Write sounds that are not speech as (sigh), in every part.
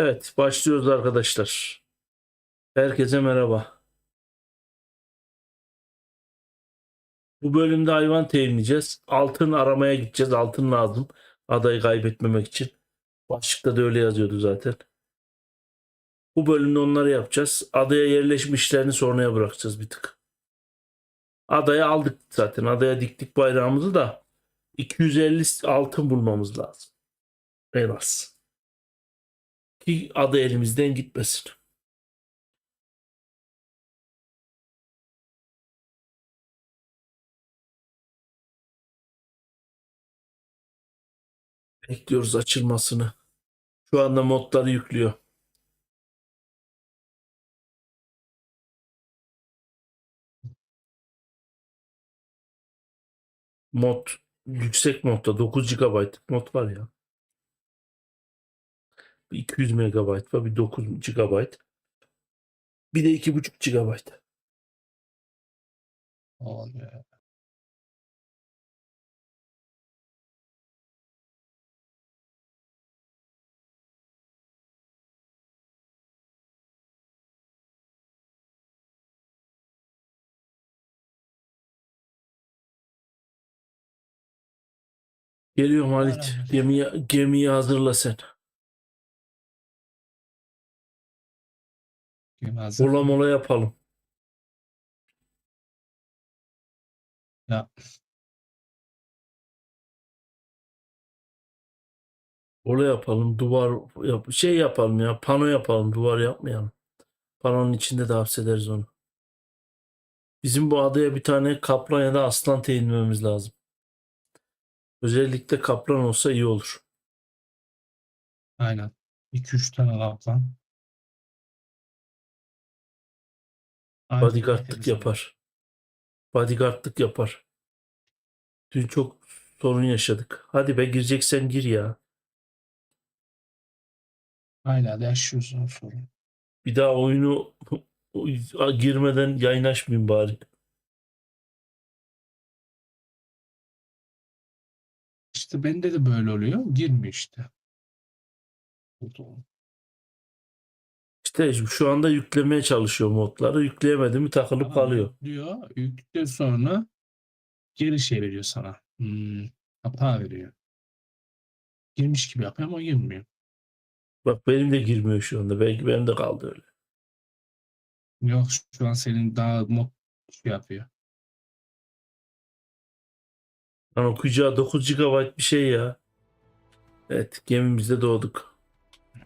Evet, başlıyoruz arkadaşlar. Herkese merhaba. Bu bölümde hayvan teminleyeceğiz. Altın aramaya gideceğiz. Altın lazım. Adayı kaybetmemek için. Başlıkta da öyle yazıyordu zaten. Bu bölümde onları yapacağız. Adaya yerleşme işlerini sonraya bırakacağız bir tık. Adaya aldık zaten. Adaya diktik bayrağımızı da 250 altın bulmamız lazım. En az. Ki adı elimizden gitmesin. Bekliyoruz açılmasını. Şu anda modları yüklüyor. Mod yüksek modda 9 GB mod var ya. Bir 200 MB var, bir 9 GB. Bir de 2,5 GB. Olmuyor. Geliyorum Halit. Gemiyi, gemiyi hazırla sen. Hazır. Mola mola yapalım. Ya. Mola yapalım. Duvar yap şey yapalım ya. Pano yapalım. Duvar yapmayalım. Panonun içinde de hapsederiz onu. Bizim bu adaya bir tane kaplan ya da aslan teğinmemiz lazım. Özellikle kaplan olsa iyi olur. Aynen. 2-3 tane kaplan. Aynen, Bodyguardlık yapar. Bodyguardlık yapar. Dün çok sorun yaşadık. Hadi be gireceksen gir ya. Hala da yaşıyorsun o sorun. Bir daha oyunu (laughs) girmeden yayın açmayayım bari. İşte bende de böyle oluyor. Girmiyor işte. İşte şu anda yüklemeye çalışıyor modları. Yükleyemedi mi takılıp kalıyor. Diyor. Yükledikten sonra geri şey veriyor sana. Hmm, hata veriyor. Girmiş gibi yapıyor ama girmiyor. Bak benim de girmiyor şu anda. Belki benim de kaldı öyle. Yok şu an senin daha mod şey yapıyor. Lan okuyacağı 9 GB bir şey ya. Evet gemimizde doğduk.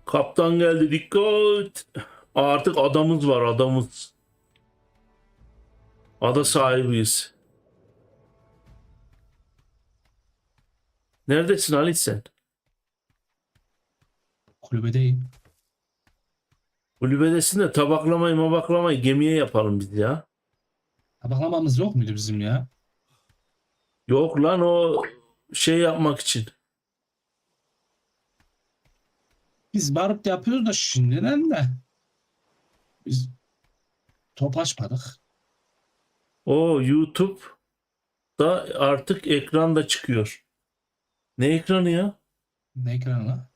Kaptan geldi dikkat. Artık adamız var adamız. Ada sahibiyiz. Neredesin Halit sen? Kulübedeyim. Kulübedesin de tabaklamayı mabaklamayı gemiye yapalım biz ya. Tabaklamamız yok muydu bizim ya? Yok lan o şey yapmak için. Biz barut yapıyoruz da şimdiden de. Biz top açmadık. O YouTube da artık ekranda çıkıyor. Ne ekranı ya? Ne ekranı?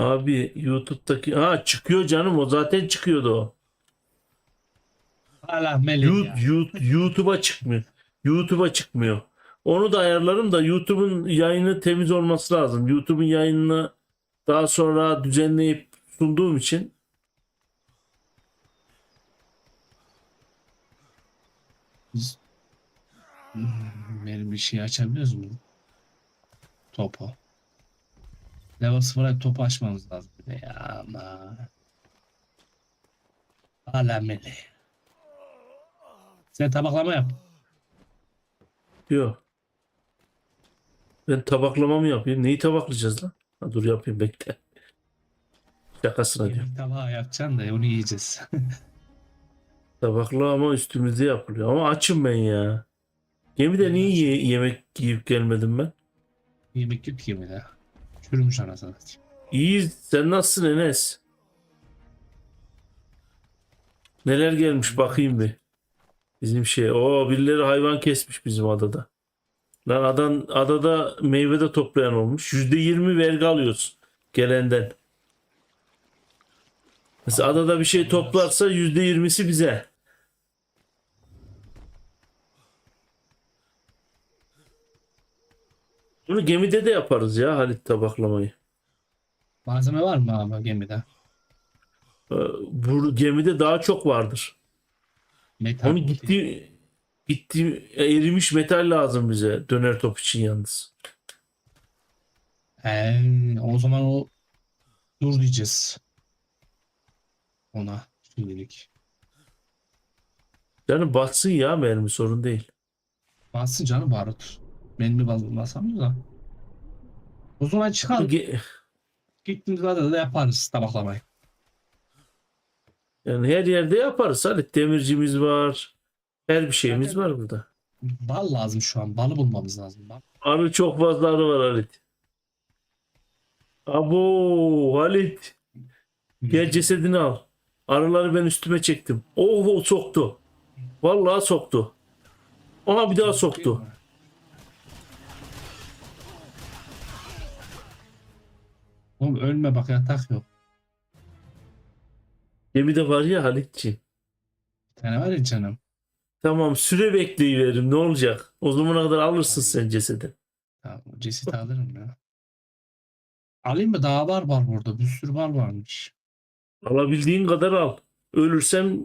Abi YouTube'daki ha çıkıyor canım o zaten çıkıyordu o. Hala melek ya. YouTube'a çıkmıyor. YouTube'a çıkmıyor. Onu da ayarlarım da YouTube'un yayını temiz olması lazım. YouTube'un yayınını daha sonra düzenleyip sunduğum için Biz Hmm, benim bir şey açabiliyoruz mu? Topu. Level 0'a topu açmamız lazım. Ya ama. Hala melek. Sen tabaklama yap. diyor. Ben tabaklama mı yapayım? Neyi tabaklayacağız lan? Ha, dur yapayım bekle. Şakasına diyor. Yemek tabağı yapacaksın da onu yiyeceğiz. (laughs) Tabaklama üstümüzde yapılıyor. Ama açım ben ya. Gemide niye ye- yemek yiyip gelmedim ben? Yemek yok gemide. Çürümüş anasını. İyi. Sen nasılsın Enes? Neler gelmiş bakayım bir. Bizim şey. O birileri hayvan kesmiş bizim adada. Lan adan, adada meyve de toplayan olmuş. %20 vergi alıyoruz gelenden. Mesela adada bir şey toplarsa %20'si bize. Bunu gemide de yaparız ya Halit tabaklamayı. Malzeme var mı ama gemide? Ee, Bu gemide daha çok vardır. Metal. Onu gitti gitti erimiş metal lazım bize döner top için yalnız. Ee, o zaman o dur diyeceğiz. Ona şimdilik. Yani batsın ya mermi sorun değil. Bassın canım barut. Benim bir basamıyor da. O zaman çıkalım. Ge- Gittiğimiz adada da yaparız tabaklamayı. Yani her yerde yaparız Halit. Demircimiz var. Her bir şeyimiz Zaten- var burada. Bal lazım şu an. Balı bulmamız lazım. Bal. Arı çok fazla arı var Halit. Abo Halit. Gel cesedini al. Arıları ben üstüme çektim. Oh o soktu. Vallahi soktu. Aha bir daha soktu. Oğlum ölme bak yatak yok. Gemide var ya Halitciğim. Bir tane var ya canım. Tamam süre bekleyiverim ne olacak? O zamana kadar alırsın sen cesedi. Tamam, ceset alırım ya. Alayım mı? Daha var var burada. Bir sürü bal varmış. Alabildiğin kadar al. Ölürsem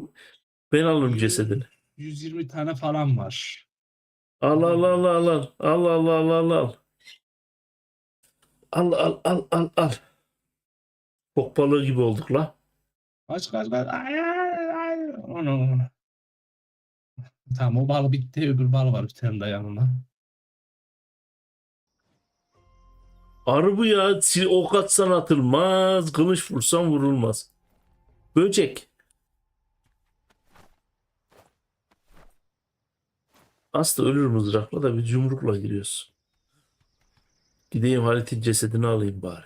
ben alırım cesedini. 120 tane falan var. Al al al al al. Al al al al al. Al al al al al. Fok balığı gibi olduk la. Kaç kaç kaç. Ay, ay, ay. Onu, onu. Tamam o bal bitti. Öbür bal var bir tane de yanına. Arı bu ya. Ok atsan atılmaz. Kılıç vursan vurulmaz. Böcek. Aslında ölür mızrakla da bir yumrukla giriyorsun. Gideyim Halit'in cesedini alayım bari.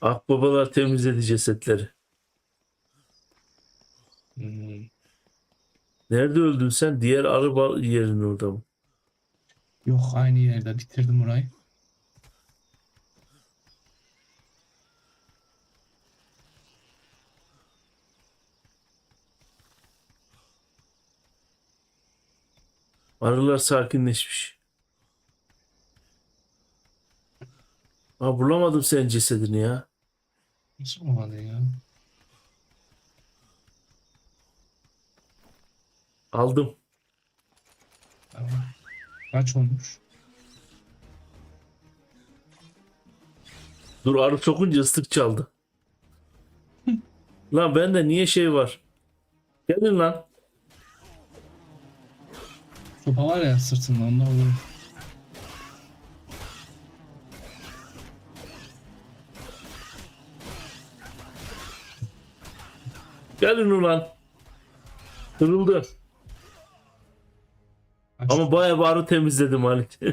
Akbabalar temizledi cesetleri. Hmm. Nerede öldün sen? Diğer araba yerin orada mı? Yok aynı yerde bitirdim orayı. Arılar sakinleşmiş. Ha bulamadım senin cesedini ya. Nasıl olmadı ya? Aldım. Tamam. Kaç olmuş? Dur arı sokunca ıslık çaldı. (laughs) lan bende niye şey var? Gelin lan. Sopa var ya sırtında onda olur. Gelin ulan. Kırıldı. Kaç? Ama bayağı bir arı temizledim Halit. (laughs)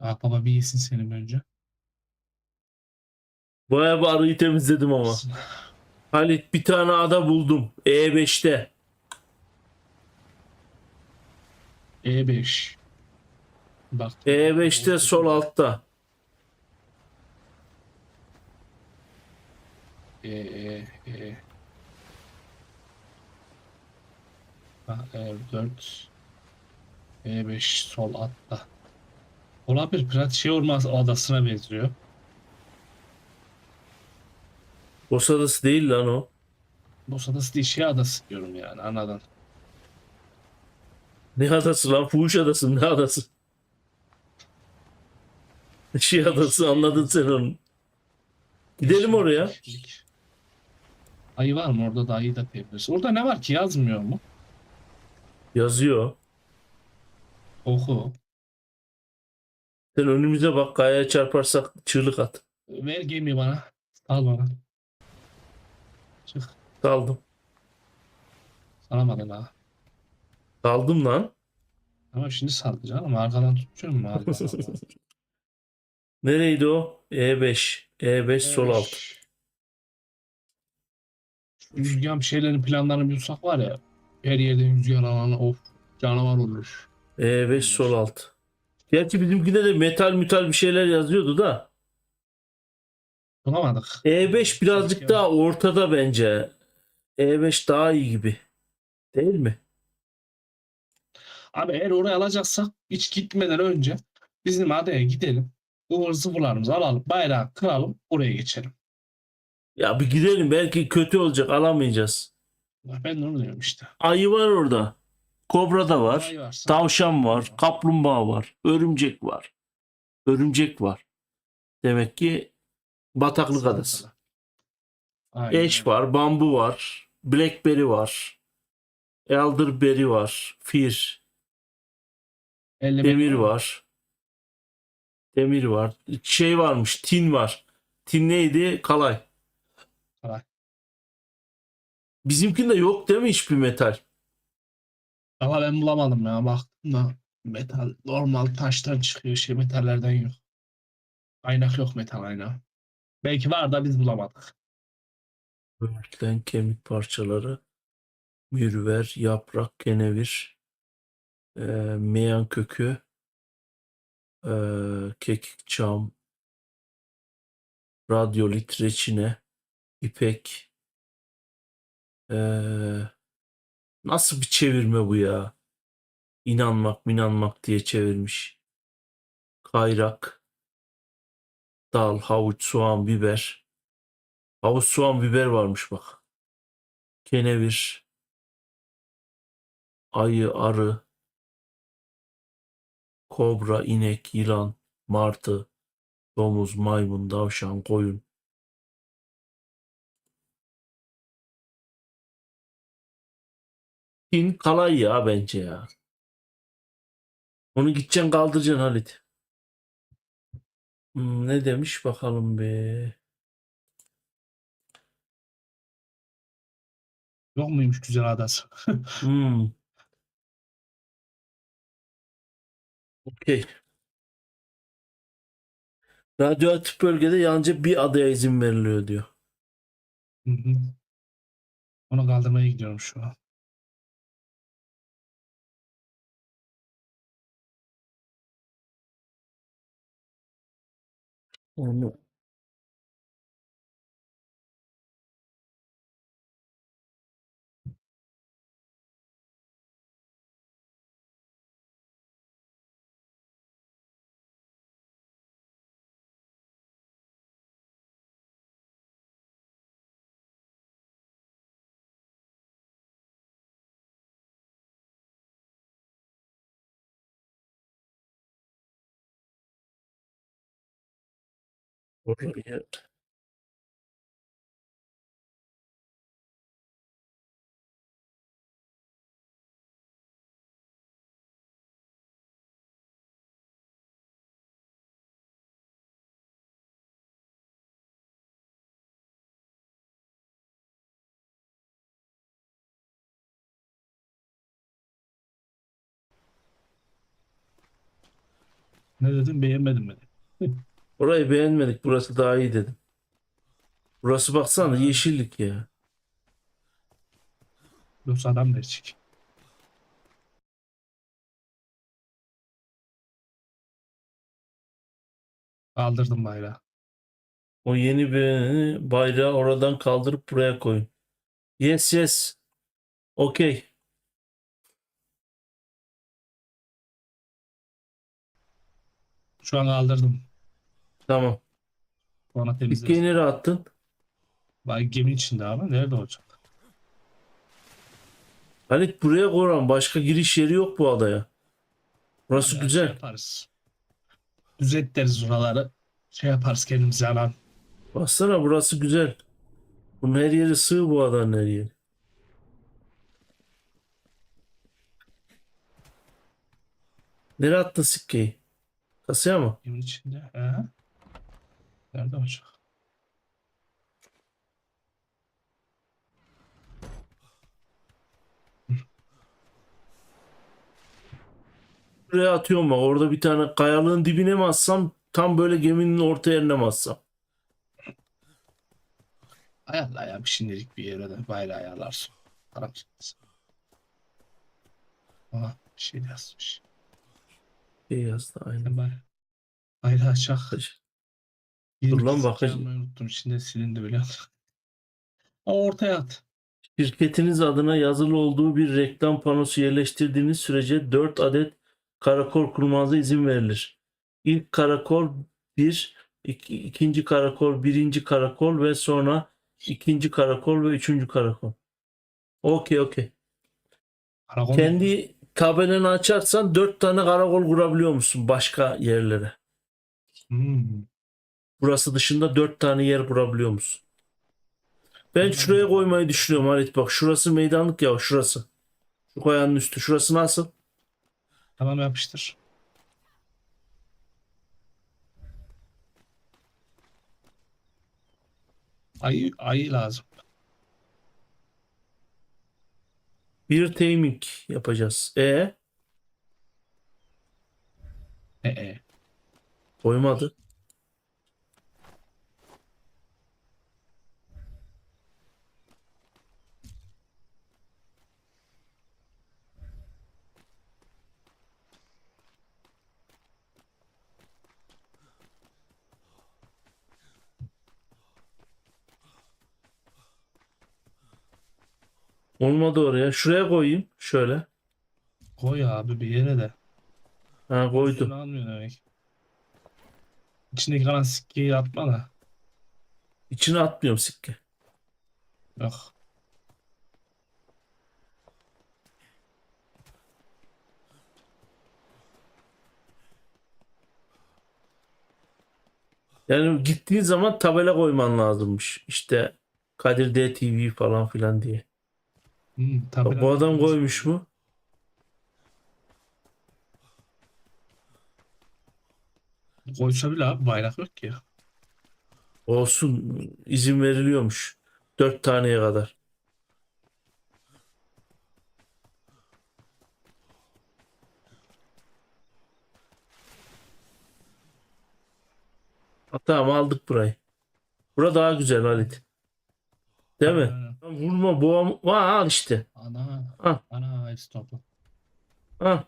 Ah baba bir yesin seni önce. bayağı bir arıyı temizledim ama. Halit bir tane ada buldum. E5'te. E5. Bak. E5'te sol altta. E, E, E. Ha, E4. E5 sol altta. Olabilir. Prat şey olmaz adasına benziyor. Boş adası değil lan o. Boş adası değil şey adası diyorum yani anladın. Ne adası lan? Fuhuş adası ne adası? Şey adası anladın sen onu. Gidelim oraya. Ayı var mı orada da ayı da tepebilirsin. Orada ne var ki yazmıyor mu? Yazıyor. Oku. Sen önümüze bak kayaya çarparsak çığlık at. Ver gemi bana. Al bana. Çık. Kaldım. Salamadın ha. Kaldım lan. Ama şimdi saldı canım. Arkadan? Allah (laughs) Allah. Nereydi o? E5. E5 sol alt. Şu Rüzgar şeylerin planlarını bulsak var ya. Her yerde rüzgar alanı of canavar olur. E5 sol alt. Gerçi bizimkinde de metal mütal bir şeyler yazıyordu da. Bulamadık. E5 birazcık Keşke- daha ortada bence. E5 daha iyi gibi. Değil mi? Abi eğer oraya alacaksak hiç gitmeden önce bizim adaya gidelim. Ivır zıvırlarımızı alalım. Bayrağı kıralım. Oraya geçelim. Ya bir gidelim belki kötü olacak alamayacağız. Ben de onu diyorum işte. Ayı var orada. Kobra da var. Varsa- Tavşan var. Kaplumbağa var. Örümcek var. Örümcek var. Demek ki bataklık adası. Aynen. Eş var. Bambu var. Blackberry var. Elderberry var. Fir. Elleme- Demir var. Demir var. Şey varmış. Tin var. Tin neydi? Kalay. Kalay. Bizimkinde yok değil mi hiçbir metal? Ama ben bulamadım ya. Baktım da metal normal taştan çıkıyor. Şey metallerden yok. Kaynak yok metal aynağı. Belki var da biz bulamadık. Böğürtlen kemik parçaları. Mürver, yaprak, kenevir. E, meyan kökü. e, kekik çam. Radyolit, reçine. ipek. e, nasıl bir çevirme bu ya? İnanmak, minanmak diye çevirmiş. Kayrak. Dal, havuç, soğan, biber. Havuç, soğan, biber varmış bak. Kenevir. Ayı, arı. Kobra, inek, yılan, martı, domuz, maymun, tavşan, koyun. Çin kalay ya bence ya. Onu gideceksin kaldıracaksın Halit. Hmm, ne demiş bakalım be. Yok muymuş güzel adası? (laughs) Hmm. Okey. Radyoaktif bölgede yalnızca bir adaya izin veriliyor diyor. Hı hı. Onu kaldırmaya gidiyorum şu an. Onu oraya Ne dedim beğenmedim beni. (laughs) Orayı beğenmedik. Burası daha iyi dedim. Burası baksana yeşillik ya. Yoksa adam verecek. Kaldırdım bayrağı. O yeni bir bayrağı oradan kaldırıp buraya koyun. Yes yes. Okey. Şu an kaldırdım. Tamam. Sonra İlkeyi temizledim. nereye attın? Vay gemi içinde abi. Nerede olacak? Halit buraya koyalım. Başka giriş yeri yok bu adaya. Burası Ya, Şey güzel. yaparız. Düzeltiriz oraları. Şey yaparız kendimize alan. Baksana burası güzel. Bunun her yeri sığ bu adanın her yeri. Nereye attın sikkeyi? Kasaya mı? Geminin içinde. He? Nerede olacak? Buraya atıyorum bak. Orada bir tane kayalığın dibine mi atsam tam böyle geminin orta yerine mi atsam? Ayarla ya bir şimdilik bir yere de bayrağı ayarlarsın. Param çıkmasın. Aha bir şey yazmış. İyi yazdı aynen. Ben bay- Bayrağı çak. Dur lan, kez unuttum. İçinde silindi biliyor musun? (laughs) Ama ortaya at. Şirketiniz adına yazılı olduğu bir reklam panosu yerleştirdiğiniz sürece 4 adet karakol kurmanıza izin verilir. İlk karakol 1, iki, ikinci karakol, birinci karakol ve sonra ikinci karakol ve üçüncü karakol. Okey okey. Karakol? Kendi tabelanı açarsan 4 tane karakol kurabiliyor musun başka yerlere? Hmm. Burası dışında 4 tane yer kurabiliyor musun? Ben şuraya koymayı düşünüyorum Halit bak. Şurası meydanlık ya şurası. Şu kayanın üstü. Şurası nasıl? Tamam yapıştır. Ayı, ayı lazım. Bir taming yapacağız. E E e. koymadı. Olmadı oraya. Şuraya koyayım. Şöyle. Koy abi bir yere de. Ha koydum. Üstüne almıyor demek. İçindeki kalan sikkeyi atma da. İçine atmıyorum sikke. Yok. Yani gittiğin zaman tabela koyman lazımmış. İşte Kadir DTV falan filan diye. Hmm, Bak, bu adam koymuş mu? Koysa bile abi bayrak yok ki. Olsun izin veriliyormuş. Dört taneye kadar. Ha, Tamam aldık burayı. Bura daha güzel Halit. Değil mi? Aynen. Lan Vurma boğam. Aa, al işte. Ana. Ah. Ana hepsi toplu. Ha.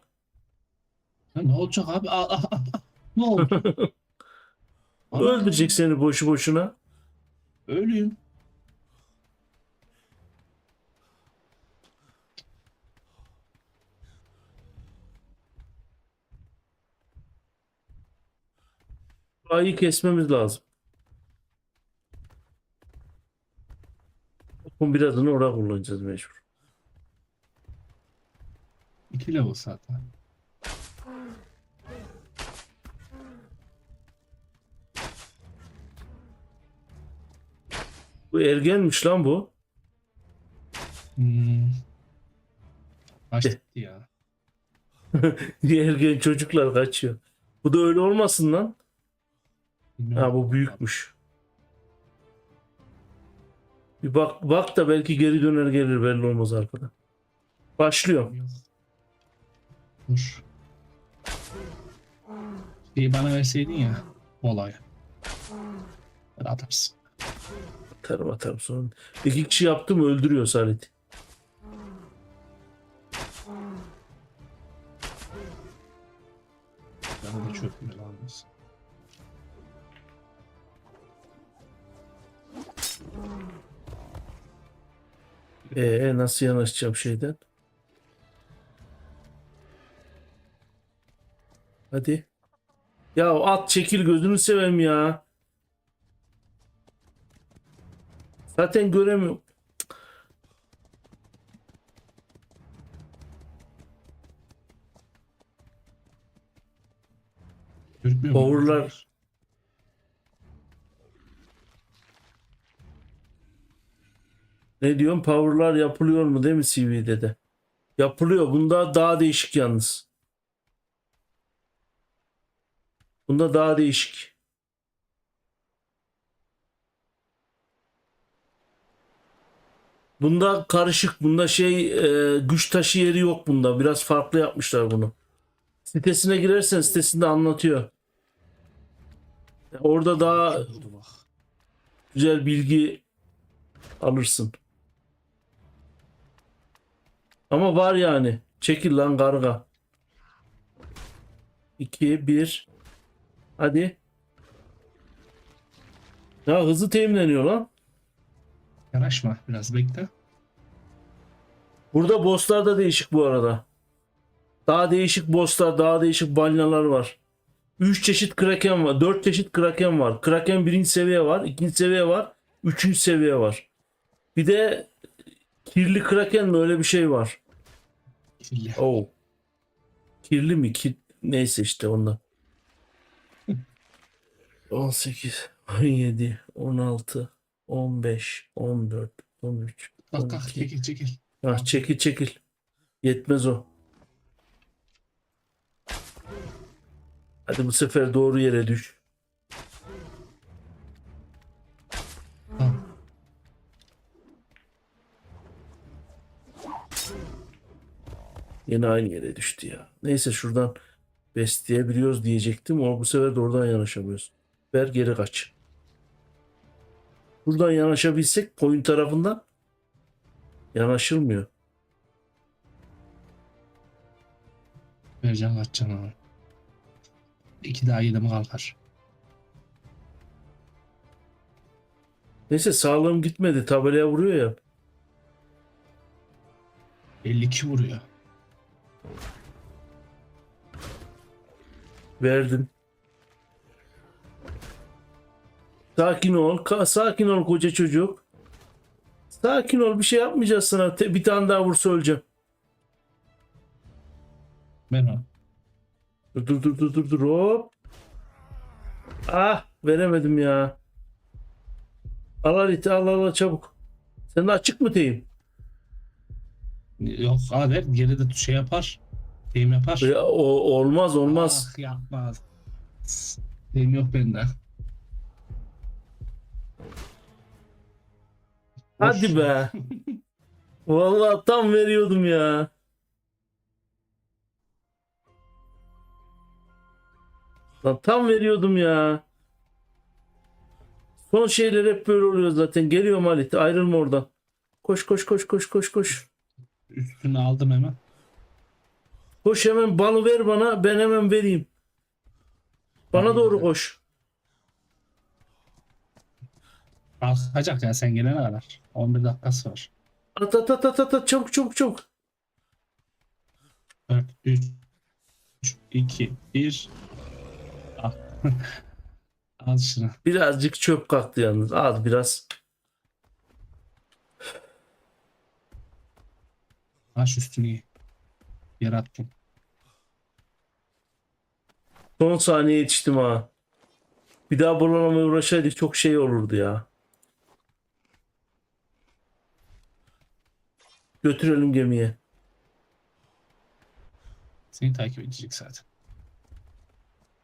Ya ne olacak abi? Aa, aa, aa. Ne oldu? (laughs) Ana, Öldürecek seni boşu boşuna. Ölüyüm. Ayı kesmemiz lazım. Okun birazını oraya kullanacağız mecbur. İki level zaten. Bu ergenmiş lan bu. Hmm. Gitti ya. (laughs) Ergen çocuklar kaçıyor. Bu da öyle olmasın lan. Bilmiyorum. Ha bu büyükmüş. Bir bak bak da belki geri döner gelir belli olmaz arkadan. Başlıyorum. Yok. Dur. Şeyi bana verseydin ya. Olay. Atarsın. Atarım atarım sonra. İki kişi yaptım öldürüyor Salit. Bana da çöpünü lazım. Ee nasıl yanaşacağım şeyden? Hadi. Ya at çekil gözünü seveyim ya. Zaten göremiyorum. Görükmüyor Ne diyorsun? Power'lar yapılıyor mu değil mi CV'de de? Yapılıyor. Bunda daha değişik yalnız. Bunda daha değişik. Bunda karışık. Bunda şey e, güç taşı yeri yok bunda. Biraz farklı yapmışlar bunu. Sitesine girersen sitesinde anlatıyor. Orada daha güzel bilgi alırsın. Ama var yani. Çekil lan karga. 2 1 Hadi. Ya hızlı teminleniyor lan. Yanaşma biraz bekle. Burada bosslar da değişik bu arada. Daha değişik bosslar, daha değişik balinalar var. 3 çeşit kraken var. 4 çeşit kraken var. Kraken birinci seviye var. ikinci seviye var. Üçüncü seviye var. Bir de kirli kraken mi öyle bir şey var. Kirli. Oh. Kirli mi? Kir... Neyse işte ondan. 18, 17, 16, 15, 14, 13, Kalk kalk 12. çekil çekil. Ah, çekil çekil. Yetmez o. Hadi bu sefer doğru yere düş. Yine aynı yere düştü ya. Neyse şuradan besleyebiliyoruz diyecektim ama bu sefer de oradan yanaşamıyoruz. Ver geri kaç. Buradan yanaşabilsek point tarafından yanaşılmıyor. Vereceğim kaç canavar. İki daha yedim kalkar. Neyse sağlığım gitmedi. Tabelaya vuruyor ya. 52 vuruyor. Verdim. Sakin ol. Ka- sakin ol koca çocuk. Sakin ol. Bir şey yapmayacağız sana. Te- bir tane daha vursa öleceğim. Ben o. Dur dur dur dur dur dur. Hop. Ah veremedim ya. Al al iti al al al çabuk. Senin açık mı teyim? Yok abi geride şey yapar. Deyim yapar. Ya, o, olmaz olmaz. Ah, yapmaz. Deyim yok bende. Hadi be. (laughs) Vallahi tam veriyordum ya. Lan tam veriyordum ya. Son şeyler hep böyle oluyor zaten. Geliyorum Halit. Ayrılma oradan. Koş koş koş koş koş koş. Üstünü aldım hemen. Koş hemen balı ver bana. Ben hemen vereyim. Bana doğru koş. Kalkacak ya sen gelene kadar. 11 dakikası var. At at at at at, at. Çabuk çabuk çabuk. 4, 3, 2, 1. Al. Al şunu. Birazcık çöp kalktı yalnız. Az biraz. Aç üstünü. Yarattım. Son saniye yetiştim ha. Bir daha bulamamaya uğraşaydık çok şey olurdu ya. Götürelim gemiye. Seni takip edecek zaten.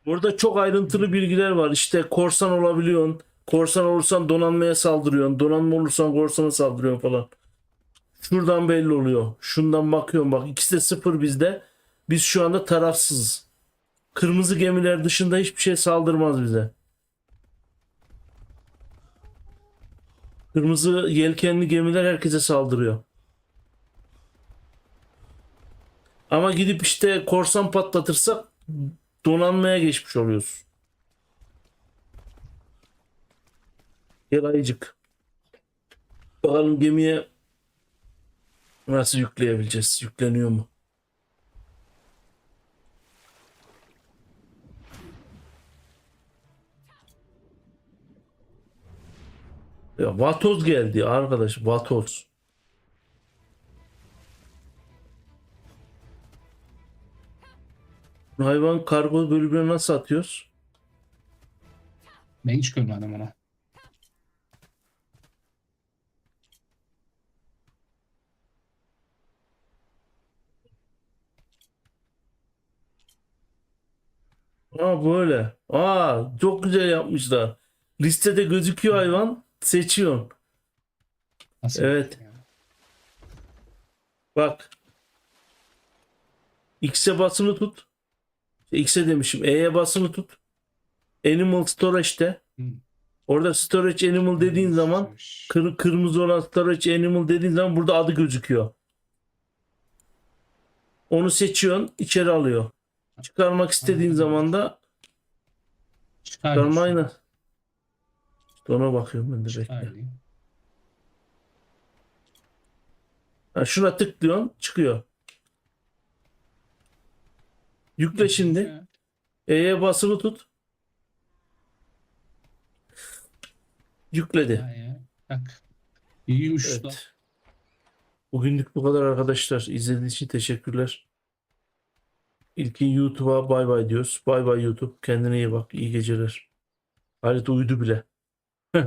Burada çok ayrıntılı bilgiler var. İşte korsan olabiliyorsun. Korsan olursan donanmaya saldırıyorsun. Donanma olursan korsana saldırıyorsun falan. Şuradan belli oluyor. Şundan bakıyorum bak. İkisi de sıfır bizde. Biz şu anda tarafsızız. Kırmızı gemiler dışında hiçbir şey saldırmaz bize. Kırmızı yelkenli gemiler herkese saldırıyor. Ama gidip işte korsan patlatırsak donanmaya geçmiş oluyoruz. Gel ayıcık. Bakalım gemiye nasıl yükleyebileceğiz? Yükleniyor mu? Ya vatoz geldi arkadaş vatoz. Hayvan kargo bölümüne nasıl atıyoruz? Ben hiç görmedim onu. Aa böyle. Aa çok güzel yapmışlar. Listede gözüküyor hayvan. Seçiyorsun. Nasıl? Evet. Bak. X'e basılı tut. X'e demişim. E'ye basılı tut. Animal Storage'de. Hı. Orada Storage Animal dediğin zaman kır, kırmızı olan Storage Animal dediğin zaman burada adı gözüküyor. Onu seçiyorsun. içeri alıyor. Çıkarmak istediğin Anladım. zaman da Çıkar. çıkarma aynı. Bakıyorum ben de bekle. Çıkarayım. Ha, şuna tıklıyorsun çıkıyor. Yükle şimdi. E'ye basılı tut. Yükledi. Hayır. Bak. İyiymiş lan. Evet. Bugünlük bu kadar arkadaşlar. İzlediğiniz için teşekkürler. İlkin YouTube'a bay bay diyoruz. Bay bay YouTube. Kendine iyi bak. İyi geceler. Halit uyudu bile. (laughs)